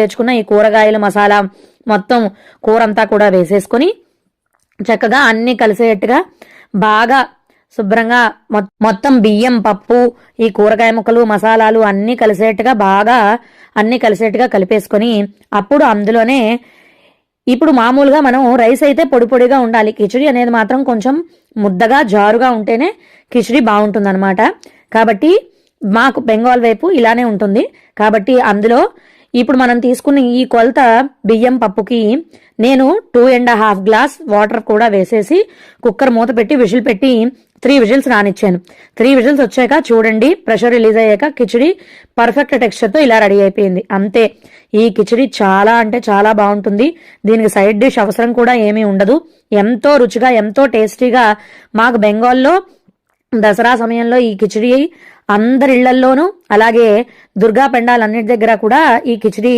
తెచ్చుకున్న ఈ కూరగాయల మసాలా మొత్తం కూర అంతా కూడా వేసేసుకొని చక్కగా అన్ని కలిసేట్టుగా బాగా శుభ్రంగా మొత్తం బియ్యం పప్పు ఈ కూరగాయ ముక్కలు మసాలాలు అన్నీ కలిసేట్టుగా బాగా అన్నీ కలిసేట్టుగా కలిపేసుకొని అప్పుడు అందులోనే ఇప్పుడు మామూలుగా మనం రైస్ అయితే పొడి పొడిగా ఉండాలి. కిచడి అనేది మాత్రం కొంచెం ముద్దగా జారుగా ఉంటేనే కిచడి బాగుంటుందన్నమాట. కాబట్టి మాకు బెంగాల్ వైపు ఇలానే ఉంటుంది. కాబట్టి అందులో ఇప్పుడు మనం తీసుకున్న ఈ కొలత బియ్యం పప్పుకి నేను two and half glass water కూడా వేసేసి కుక్కర్ మూత పెట్టి విజిల్ పెట్టి త్రీ విజిల్స్ రానిచ్చాను. త్రీ విజిల్స్ వచ్చాక చూడండి ప్రెషర్ రిలీజ్ అయ్యాక కిచిడి పర్ఫెక్ట్ టెక్స్చర్తో ఇలా రెడీ అయిపోయింది. అంతే ఈ కిచిడి చాలా అంటే చాలా బాగుంటుంది. దీనికి సైడ్ డిష్ అవసరం కూడా ఏమీ ఉండదు. ఎంతో రుచిగా ఎంతో టేస్టీగా మాకు బెంగాల్లో దసరా సమయంలో ఈ కిచిడి అందరి ఇళ్ళల్లోనూ అలాగే దుర్గా పెండాలన్నిటి దగ్గర కూడా ఈ కిచిడి